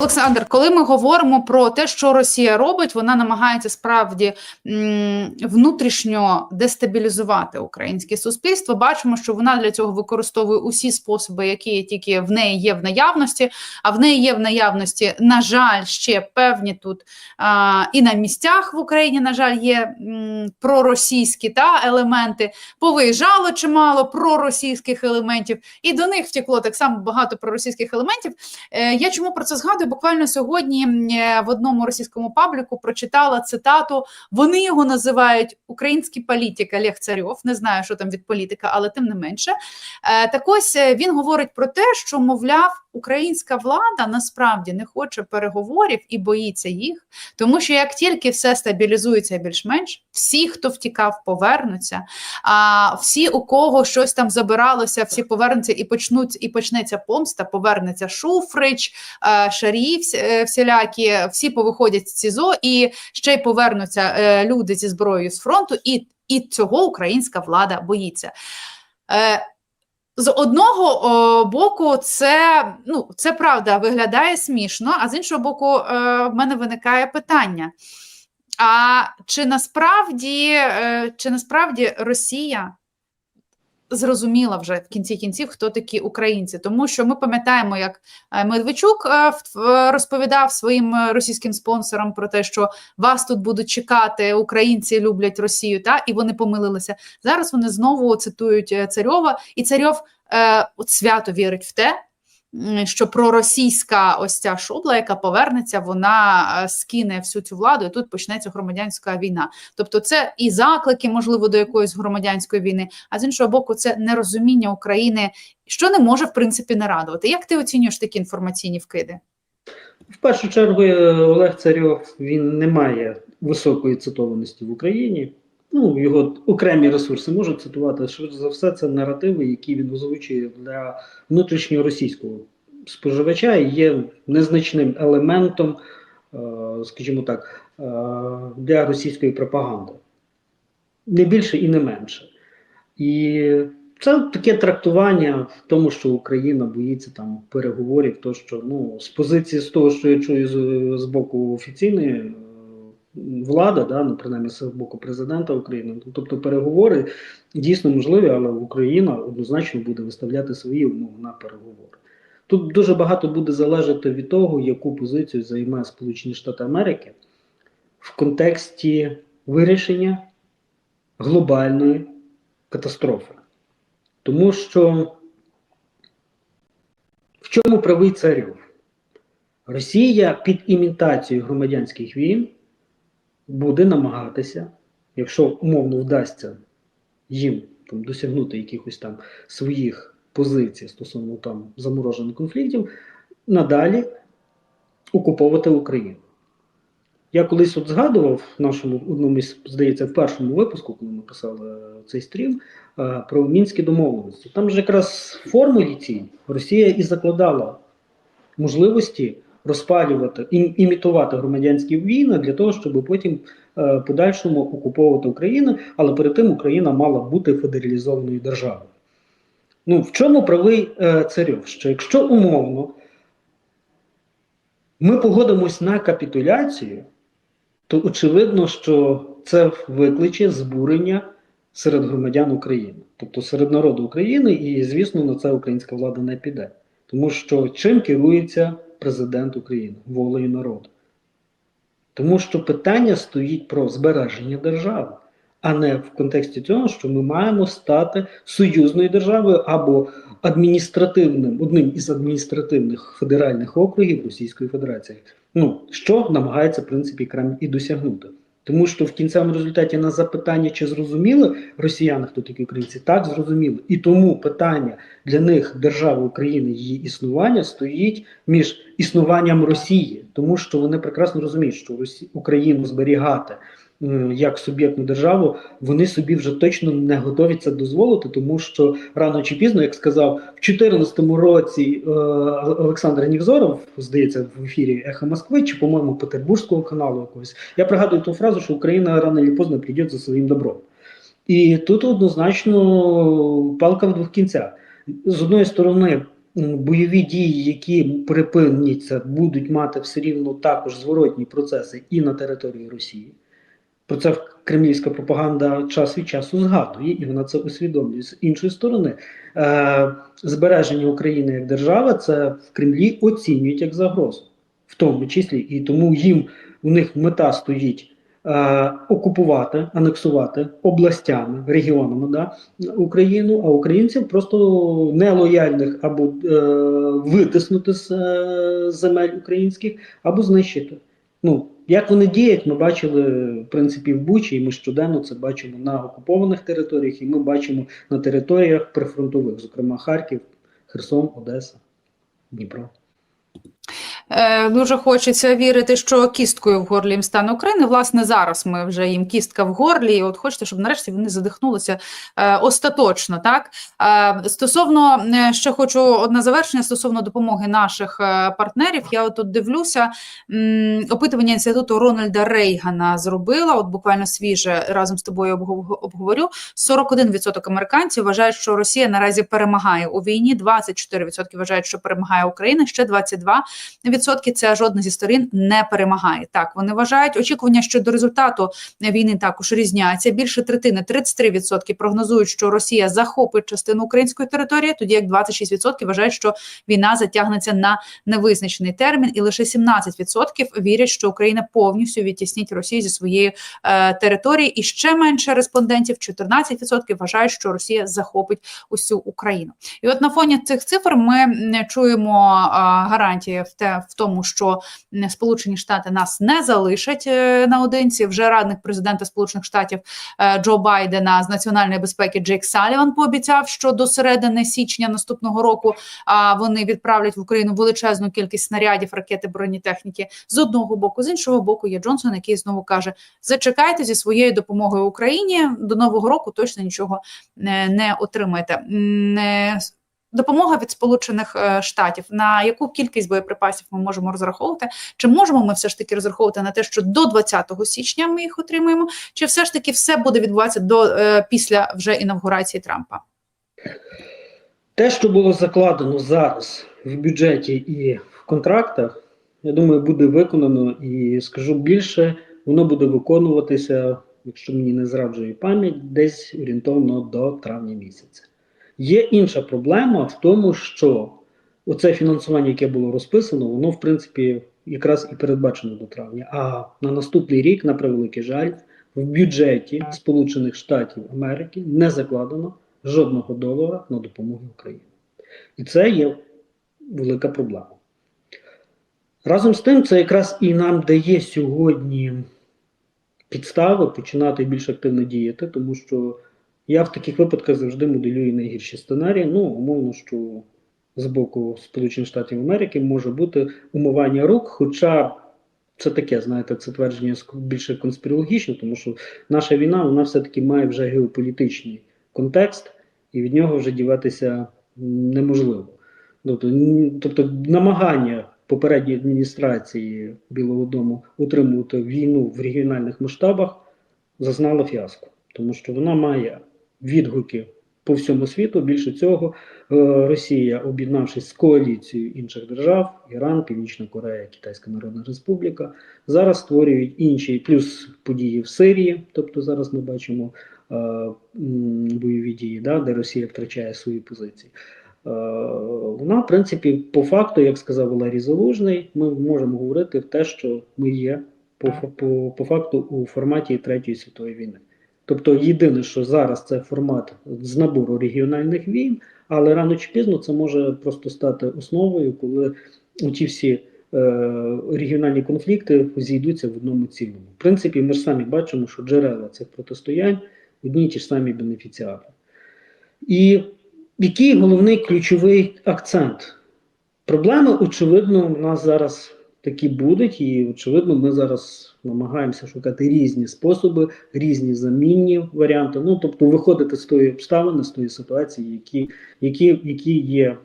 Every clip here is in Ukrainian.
Олександр, коли ми говоримо про те, що Росія робить, вона намагається справді внутрішньо дестабілізувати українське суспільство. Бачимо, що вона для цього використовує усі способи, які тільки в неї є в наявності. А в неї є в наявності, на жаль, ще певні тут а, і на місцях в Україні, на жаль, є проросійські та елементи. Повиїжджало чимало проросійських елементів, і до них втекло так само багато проросійських елементів. Е, Я чому про це згадую? Буквально сьогодні е, в одному російському пабліку прочитала цитату. Вони його називають український політик Олег Царьов. Не знаю, що там від політика, але тим не менше. Е, Так ось е, він говорить про те, що мовляв, українська влада насправді не хоче переговорів і боїться їх, тому що як тільки все стабілізується більш-менш, всі, хто втікав, повернуться. А всі, у кого щось там забиралося, всі повернуться і почнуть, і почнеться помста, повернеться Шуфрич, е, Всі- е, всілякі, всі повиходять з ЦІЗО і ще й повернуться е, люди зі зброєю з фронту, і, і цього українська влада боїться. Е, з одного боку, це ну це правда виглядає смішно, а з іншого боку, в мене виникає питання: а чи насправді, чи насправді Росія зрозуміла вже в кінці кінців, хто такі українці? Тому що ми пам'ятаємо, як е, Медведчук е, розповідав своїм е, російським спонсорам про те, що вас тут будуть чекати, українці люблять Росію, та і вони помилилися. Зараз вони знову цитують Царьова, і Царьов от свято вірить в те, що проросійська ось ця шубла, яка повернеться, вона е, скине всю цю владу, і тут почнеться громадянська війна. Тобто, це і заклики, можливо, до якоїсь громадянської війни, а з іншого боку, це нерозуміння України, що не може в принципі не радувати. Як ти оцінюєш такі інформаційні вкиди? В першу чергу е, Олег Царьов він не має високої цитованості в Україні. Ну, його окремі ресурси можуть цитувати. Швидше за все, це наративи, які він озвучує для внутрішнього російського споживача і є незначним елементом, е, скажімо так, е, для російської пропаганди. Не більше і не менше. І це таке трактування в тому, що Україна боїться там переговорів, то що ну з позиції з того, що я чую з, з боку офіційної влади, да, ну принаймні з боку президента України, тобто переговори дійсно можливі, але Україна однозначно буде виставляти свої умови на переговори. Тут дуже багато буде залежати від того, яку позицію займає Сполучені Штати Америки в контексті вирішення глобальної катастрофи. Тому що в чому правий царьов? Росія під імітацією громадянських війн буде намагатися, якщо умовно вдасться їм там, досягнути якихось там своїх позицій стосовно там заморожених конфліктів, надалі окуповувати Україну. Я колись от згадував в нашому одному із, здається, в першому випуску, коли ми писали е, цей стрім, е, про мінські домовленості. Там ж якраз формулі цій Росія і закладала можливості розпалювати, ім- імітувати громадянські війни для того, щоб потім е, подальшому окуповувати Україну, але перед тим Україна мала бути федералізованою державою. Ну, в чому правий е, царьов? Що якщо умовно ми погодимось на капітуляцію, то очевидно, що це викличе збурення серед громадян України, тобто серед народу України, і, звісно, на це українська влада не піде. Тому що чим керується президент України волею народу? Тому що питання стоїть про збереження держави, а не в контексті цього, що ми маємо стати союзною державою або адміністративним, одним із адміністративних федеральних округів Російської Федерації. Ну, що намагається, в принципі, Кремль і досягнути. Тому що в кінцевому результаті на запитання, чи зрозуміли росіяни, хто такі українці, так зрозуміли. І тому питання для них держави України, її існування стоїть між існуванням Росії, тому що вони прекрасно розуміють, що Росі... Україну зберігати як суб'єктну державу, вони собі вже точно не готові це дозволити, тому що рано чи пізно, як сказав, в 2014 році е, Олександр Нівзоров, здається, в ефірі Ехо Москви чи, по-моєму, Петербурзького каналу якогось, я пригадую ту фразу, що Україна рано чи поздно прийде за своїм добром. І тут однозначно палка в двох кінцях. З одної сторони, бойові дії, які припиняться, будуть мати все рівно також зворотні процеси і на території Росії. Про це кремлівська пропаганда час від часу згадує, і вона це усвідомлює. З іншої сторони, е, збереження України як держави це в Кремлі оцінюють як загрозу, в тому числі, і тому їм у них мета стоїть е, окупувати, анексувати областями, регіонами да, Україну, а українців просто нелояльних або е, витиснути з е, земель українських, або знищити. Ну, як вони діють, ми бачили в принципі в Бучі, і ми щоденно це бачимо на окупованих територіях, і ми бачимо на територіях прифронтових, зокрема Харків, Херсон, Одеса, Дніпро. Е, Дуже хочеться вірити, що кісткою в горлі їм стане Україна. Власне, зараз ми вже їм кістка в горлі. І от хочете, щоб нарешті вони задихнулися е, остаточно. Так е, стосовно ще хочу одне завершення стосовно допомоги наших партнерів. Я от тут дивлюся опитування інституту Рональда Рейгана зробила. От буквально свіже разом з тобою обгов- обговорю. 41% американців вважають, що Росія наразі перемагає у війні. 24% вважають, що перемагає Україна. Ще 22% відсотки це жодна зі сторін не перемагає. Так вони вважають очікування щодо результату війни також різняться. Більше третини 33% прогнозують, що Росія захопить частину української території, тоді як 26% вважають, що війна затягнеться на невизначений термін, і лише 17% вірять, що Україна повністю відтіснить Росію зі своєї е, території. І ще менше респондентів 14% вважають, що Росія захопить усю Україну. І от на фоні цих цифр ми м, чуємо а, гарантії в те в тому, що Сполучені Штати нас не залишать е, наодинці. Вже радник президента Сполучених Штатів е, Джо Байдена з національної безпеки Джейк Саліван пообіцяв, що до середини січня наступного року вони відправлять в Україну величезну кількість снарядів, ракети, бронетехніки з одного боку, з іншого боку, є Джонсон, який знову каже: зачекайте зі своєю допомогою Україні до нового року точно нічого не, не отримаєте. Допомога від Сполучених е, Штатів. На яку кількість боєприпасів ми можемо розраховувати? Чи можемо ми все ж таки розраховувати на те, що до 20 січня ми їх отримаємо? Чи все ж таки все буде відбуватися до е, після вже інавгурації Трампа? Те, що було закладено зараз в бюджеті і в контрактах, я думаю, буде виконано і скажу більше, воно буде виконуватися, якщо мені не зраджує пам'ять, десь орієнтовно до травня місяця. Є інша проблема в тому, що оце фінансування, яке було розписано, воно в принципі якраз і передбачено до травня. А на наступний рік, на превеликий жаль, в бюджеті Сполучених Штатів Америки не закладено жодного долара на допомогу Україні. І це є велика проблема. Разом з тим, це якраз і нам дає сьогодні підстави починати більш активно діяти, тому що я в таких випадках завжди моделюю найгірші сценарії. Ну, умовно, що з боку Сполучених Штатів Америки може бути умивання рук, хоча це таке, знаєте, це твердження більше конспірологічне, тому що наша війна вона все-таки має вже геополітичний контекст, і від нього вже діватися неможливо. Тобто, тобто намагання попередньої адміністрації Білого Дому утримувати війну в регіональних масштабах зазнала фіаско, тому що вона має відгуки по всьому світу. Більше цього, е, Росія, об'єднавшись з коаліцією інших держав, Іран, Північна Корея, Китайська Народна Республіка, зараз створюють інші плюс події в Сирії. Тобто зараз ми бачимо е, бойові дії, да, де Росія втрачає свої позиції. Е, Вона, в принципі, по факту, як сказав Валерій Залужний, ми можемо говорити в те, що ми є по, по, по факту у форматі Третьої світової війни. Тобто, єдине, що зараз це формат з набору регіональних війн, але рано чи пізно це може просто стати основою, коли ті всі е, регіональні конфлікти зійдуться в одному цілому. В принципі, ми ж самі бачимо, що джерела цих протистоянь одні й ті ж самі бенефіціари. І який головний ключовий акцент? Проблеми, очевидно, у нас зараз такі будуть, і очевидно, ми зараз намагаємося шукати різні способи, різні замінні варіанти. Ну, тобто, виходити з тої обставини, з тої ситуації, які, які, які є.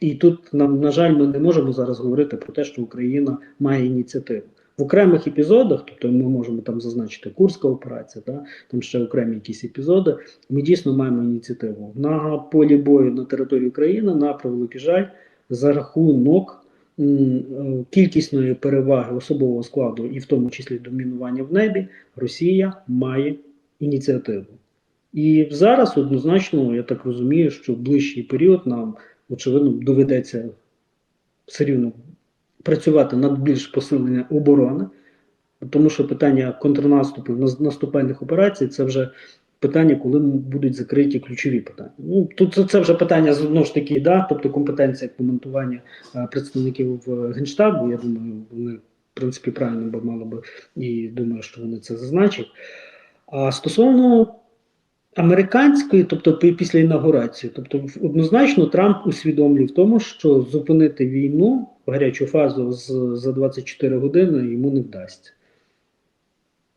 І тут, на, на жаль, ми не можемо зараз говорити про те, що Україна має ініціативу. В окремих епізодах, тобто ми можемо там зазначити Курська операція, та, там ще окремі якісь епізоди, ми дійсно маємо ініціативу. На полі бою на території України, на превеликий жаль, за рахунок кількісної переваги особового складу, і в тому числі домінування в небі, Росія має ініціативу. І зараз однозначно, я так розумію, що в ближчий період нам, очевидно, доведеться все рівно працювати над більш посилення оборони, тому що питання контрнаступів, нас- наступальних операцій це вже питання, коли будуть закриті ключові питання. Ну тут це, це вже питання знову ж таки, да, тобто компетенція коментування е, представників в генштабу. Я думаю, вони в принципі правильно би мали би і думаю, що вони це зазначать. А стосовно американської, тобто після інаугурації, тобто однозначно Трамп усвідомлює в тому, що зупинити війну гарячу фазу з, за 24 години йому не вдасться.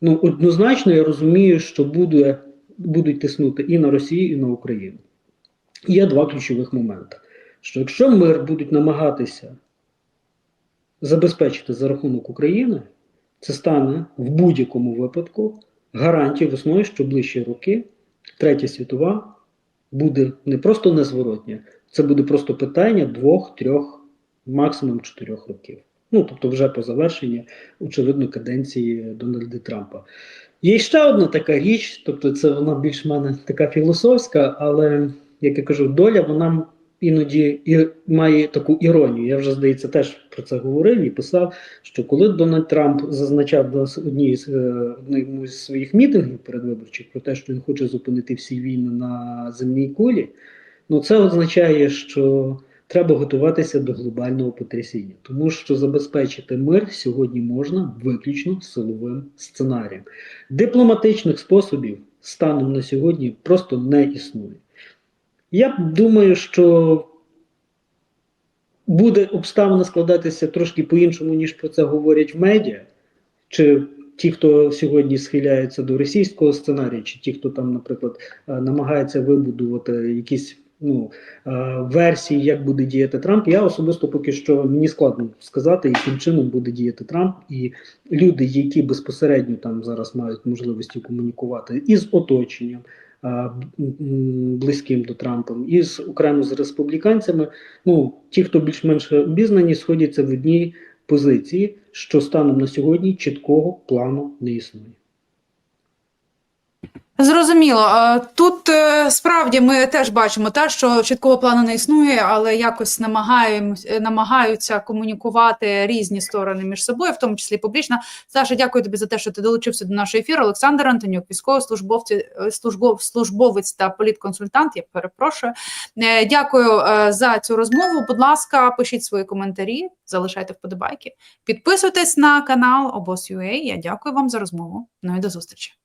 Ну, однозначно, я розумію, що буде, будуть тиснути і на Росію, і на Україну. Є два ключових моменти: що якщо мир будуть намагатися забезпечити за рахунок України, це стане в будь-якому випадку гарантією весною, що ближчі роки Третя світова буде не просто незворотня, це буде просто питання двох, трьох, максимум чотирьох років. Ну, тобто, вже по завершенні, очевидно, каденції Дональда Трампа. Є ще одна така річ, тобто це вона більш в мене така філософська, але, як я кажу, доля вона іноді і має таку іронію. Я вже, здається, теж про це говорив і писав, що коли Дональд Трамп зазначав на одній з е, одному з своїх мітингів передвиборчих про те, що він хоче зупинити всі війни на земній кулі, ну це означає, що треба готуватися до глобального потрясіння, тому що забезпечити мир сьогодні можна виключно силовим сценарієм. Дипломатичних способів станом на сьогодні просто не існує. Я думаю, що буде обставина складатися трошки по-іншому, ніж про це говорять в медіа, чи ті, хто сьогодні схиляється до російського сценарію, чи ті, хто там, наприклад, е, намагається вибудувати якісь ну, е, версії, як буде діяти Трамп. Я особисто поки що мені складно сказати, яким чином буде діяти Трамп, і люди, які безпосередньо там зараз мають можливості комунікувати із оточенням. е, Близьким до Трампа, і з окремо з республіканцями, ну ті, хто більш-менш обізнані, сходяться в одній позиції, що станом на сьогодні чіткого плану не існує. Зрозуміло. Е, Тут е, справді ми теж бачимо те, що чіткого плану не існує, але якось намагаємось, е, намагаються комунікувати різні сторони між собою, в тому числі і публічно. Саша, дякую тобі за те, що ти долучився до нашого ефіру. Олександр Антонюк, військовослужбовці, службов- службовець та політконсультант. Я перепрошую. Дякую за цю розмову. Будь ласка, пишіть свої коментарі, залишайте вподобайки. Підписуйтесь на канал Обос.ua. Я дякую вам за розмову. Ну і до зустрічі.